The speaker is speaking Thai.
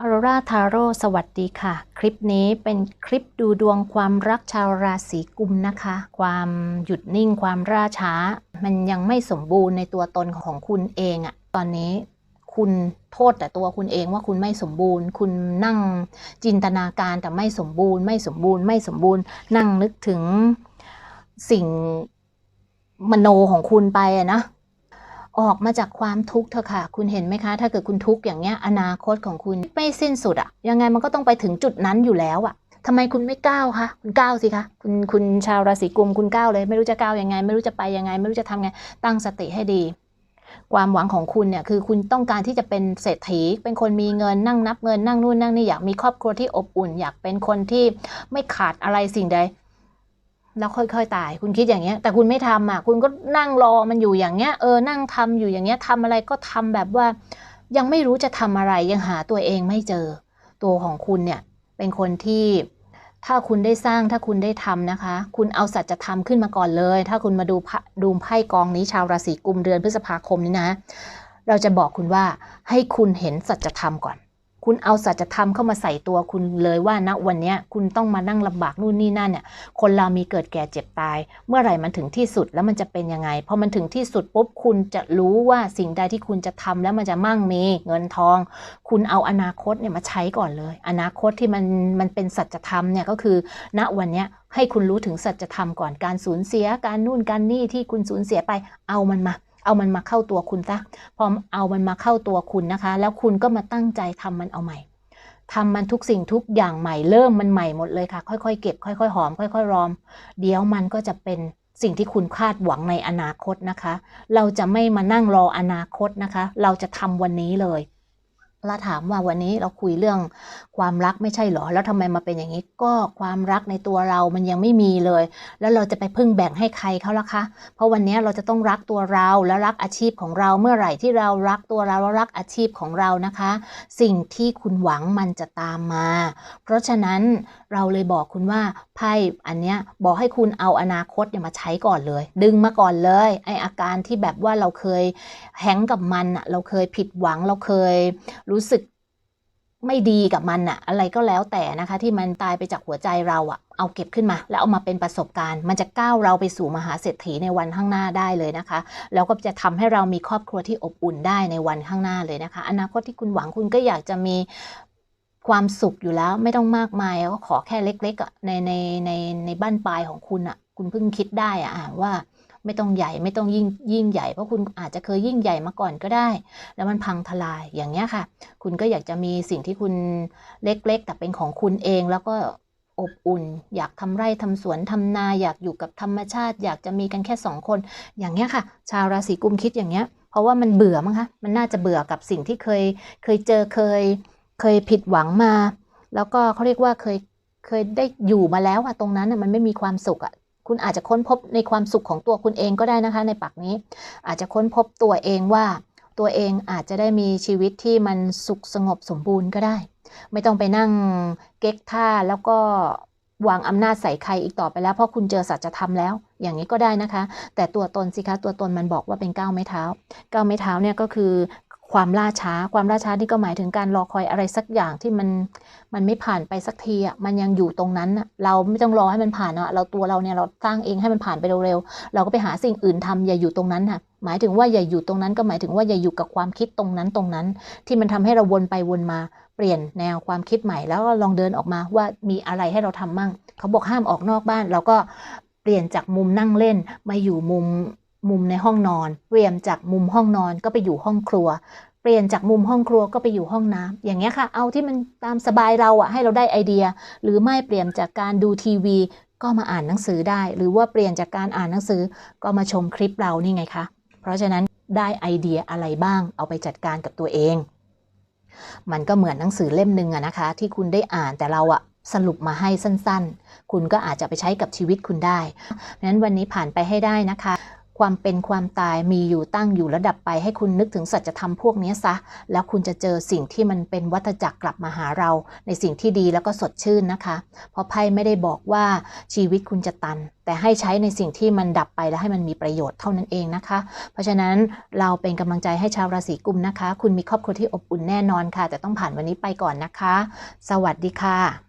ออโรราทาโร่สวัสดีค่ะ คลิปนี้เป็นคลิปดูดวงความรักชาวราศีกุมนะคะ ความหยุดนิ่งความร่าช้า มันยังไม่สมบูรณ์ในตัวตนของคุณเองอะตอนนี้คุณโทษแต่ตัวคุณเองว่าคุณไม่สมบูรณ์ คุณนั่งจินตนาการแต่ไม่สมบูรณ์ ไม่สมบูรณ์ ไม่สมบูรณ์ นั่งนึกถึงสิ่งมโนของคุณไปอะนะ ออกมาจากความทุกข์เถอะค่ะ คุณเห็นไหมคะ ถ้าเกิดคุณทุกข์อย่างเงี้ยอนาคตของคุณไม่สิ้นสุดอะยังไงมันก็ต้องไปถึงจุดนั้นอยู่แล้วอะทำไมคุณไม่ก้าวคะ คุณก้าวสิคะ คุณคุณชาวราศีกุมคุณก้าวเลย ไม่รู้จะก้าวยังไง ไม่รู้จะไปยังไง ไม่รู้จะทำไง ตั้งสติให้ดี ความหวังของคุณเนี่ยคือคุณต้องการที่จะเป็นเศรษฐี เป็นคนมีเงินนั่งนับเงินนั่งนู่นนั่งนี่อยากมีครอบครัวที่อบอุ่น อยากเป็นคนที่ไม่ขาดอะไรสิ่งใด แล้วค่อยๆตาย คุณคิดอย่างเงี้ย แต่คุณไม่ทำอะคุณก็นั่งรอมันอยู่อย่างเงี้ยเออนั่งทำอยู่อย่างเงี้ยทำอะไรก็ทำแบบว่า ยังไม่รู้จะทำอะไรยังหาตัวเองไม่เจอ ตัวของคุณเนี่ยเป็นคนที่ถ้าคุณได้สร้างถ้าคุณได้ทำนะคะ คุณเอาสัจธรรมขึ้นมาก่อนเลย ถ้าคุณมาดูดูไพ่กองนี้ชาวราศีกุมเดือนพฤษภาคมนี้นะ เราจะบอกคุณว่าให้คุณเห็นสัจธรรมก่อน คุณเอาสัจธรรมเข้ามาใส่ตัวคุณเลยว่าณวันนี้คุณต้องมานั่งลำบากนู่นนี่นั่นเนี่ย คนเรามีเกิดแก่เจ็บตาย เมื่อไหร่มันถึงที่สุดแล้วมันจะเป็นยังไงพอมันถึงที่สุดปุ๊บคุณจะรู้ว่าสิ่งใดที่คุณจะทำแล้วมันจะมั่งมีเงินทอง คุณเอาอนาคตเนี่ยมาใช้ก่อนเลย อนาคตที่มันมันเป็นสัจธรรมเนี่ยก็คือณวันนี้ให้คุณรู้ถึงสัจธรรมก่อนการสูญเสียการนู่นการนี่ที่คุณสูญเสียไป เอามันมา เอามันมาเข้าตัวคุณซะพอเอามันมาเข้าตัวคุณนะคะ แล้วคุณก็มาตั้งใจทำมันเอาใหม่ทำมันทุกสิ่งทุกอย่างใหม่เริ่มมันใหม่หมดเลยค่ะ ค่อยๆเก็บค่อยๆหอม ค่อยๆรอม เดี๋ยวมันก็จะเป็นสิ่งที่คุณคาดหวังในอนาคตนะคะ เราจะไม่มานั่งรออนาคตนะคะ เราจะทำวันนี้เลย แล้วถามว่าวันนี้เราคุยเรื่องความรักไม่ใช่หรอ แล้วทำไมมาเป็นอย่างนี้ ก็ความรักในตัวเรามันยังไม่มีเลย แล้วเราจะไปพึ่งแบ่งให้ใครเขาล่ะคะ เพราะวันนี้เราจะต้องรักตัวเราและรักอาชีพของเราเมื่อไหร่ที่เรารักตัวเราและรักอาชีพของเรานะคะ สิ่งที่คุณหวังมันจะตามมา เพราะฉะนั้นเราเลยบอกคุณว่าไพ่อันเนี้ยบอกให้คุณเอาอนาคตเนี่ยมาใช้ก่อนเลย ดึงมาก่อนเลยไออาการที่แบบว่าเราเคยแฮงกับมันอะเราเคยผิดหวังเราเคยรู้สึกไม่ดีกับมันอะอะไรก็แล้วแต่นะคะ ที่มันตายไปจากหัวใจเราอะเอาเก็บขึ้นมา แล้วเอามาเป็นประสบการณ์ มันจะก้าวเราไปสู่มหาเศรษฐีในวันข้างหน้าได้เลยนะคะ แล้วก็จะทำให้เรามีครอบครัวที่อบอุ่นได้ในวันข้างหน้าเลยนะคะ อนาคตที่คุณหวังคุณก็อยากจะมีความสุขอยู่แล้วไม่ต้องมากมายก็ขอแค่เล็กๆอะในในในในบ้านปลายของคุณอะคุณเพิ่งคิดได้อะอะว่า ไม่ต้องใหญ่ไม่ต้องยิ่งยิ่งใหญ่เพราะคุณอาจจะเคยยิ่งใหญ่มาก่อนก็ได้ แล้วมันพังทลายอย่างเงี้ยค่ะ คุณก็อยากจะมีสิ่งที่คุณเล็กๆ แต่เป็นของคุณเองแล้วก็อบอุ่น อยากทำไร่ทำสวนทำนาอยากอยู่กับธรรมชาติ อยากจะมีกันแค่สองคน อย่างเงี้ยค่ะ ชาวราศีกุมคิดอย่างเงี้ย เพราะว่ามันเบื่อมั้งคะมันน่าจะเบื่อกับสิ่งที่เคยเคยเจอเคย เคยผิดหวังมา แล้วก็เขาเรียกว่าเคยเคยได้อยู่มาแล้วอะตรงนั้นอะมันไม่มีความสุขอะ คุณอาจจะค้นพบในความสุขของตัวคุณเองก็ได้นะคะ ในปักนี้ อาจจะค้นพบตัวเองว่า ตัวเองอาจจะได้มีชีวิตที่มันสุขสงบสมบูรณ์ก็ได้ ไม่ต้องไปนั่งเก๊กท่าแล้วก็วางอำนาจใส่ใครอีกต่อไปแล้ว เพราะคุณเจอสัจธรรมแล้ว อย่างนี้ก็ได้นะคะ แต่ตัวตนสิคะตัวตนมันบอกว่าเป็นก้าวไม้เท้าก้าวไม้เท้าเนี่ยก็คือ ความล่าช้า ความล่าช้านี่ก็หมายถึงการรอคอยอะไรสักอย่างที่มันมันไม่ผ่านไปสักทีอะมันยังอยู่ตรงนั้นอะเราไม่ต้องรอให้มันผ่านเนะเราตัวเราเนี่ยเราสร้างเองให้มันผ่านไปเร็วๆเราก็ไปหาสิ่งอื่นทำอย่าอยู่ตรงนั้นค่ะหมายถึงว่าอย่าอยู่ตรงนั้นก็หมายถึงว่าอย่าอยู่กับความคิดตรงนั้นตรงนั้น ที่มันทำให้เราวนไปวนมาเปลี่ยนแนวความคิดใหม่แล้วก็ลองเดินออกมาว่ามีอะไรให้เราทำมั่ง เขาบอกห้ามออกนอกบ้านเราก็เปลี่ยนจากมุมนั่งเล่นมาอยู่มุม มุมในห้องนอน เปลี่ยนจากมุมห้องนอนก็ไปอยู่ห้องครัว เปลี่ยนจากมุมห้องครัวก็ไปอยู่ห้องน้ำอย่างเงี้ยค่ะ เอาที่มันตามสบายเราอะให้เราได้ไอเดีย หรือไม่เปลี่ยนจากการดูทีวี ก็มาอ่านหนังสือได้ หรือว่าเปลี่ยนจากการอ่านหนังสือก็มาชมคลิปเรานี่ไงคะ เพราะฉะนั้นได้ไอเดียอะไรบ้าง เอาไปจัดการกับตัวเอง มันก็เหมือนหนังสือเล่มหนึ่งอะนะคะ ที่คุณได้อ่านแต่เราอะสรุปมาให้สั้นๆ คุณก็อาจจะไปใช้กับชีวิตคุณได้เพราะฉะนั้นวันนี้ผ่านไปให้ได้นะคะ ความเป็นความตายมีอยู่ตั้งอยู่ระดับไปให้คุณนึกถึงสัจธรรมพวกนี้ซะ แล้วคุณจะเจอสิ่งที่มันเป็นวัฏจักรกลับมาหาเรา ในสิ่งที่ดีแล้วก็สดชื่นนะคะ เพราะไพ่ไม่ได้บอกว่าชีวิตคุณจะตัน แต่ให้ใช้ในสิ่งที่มันดับไปและให้มันมีประโยชน์เท่านั้นเองนะคะ เพราะฉะนั้นเราเป็นกำลังใจให้ชาวราศีกุมนะคะ คุณมีครอบครัวที่อบอุ่นแน่นอนค่ะ แต่ต้องผ่านวันนี้ไปก่อนนะคะ สวัสดีค่ะ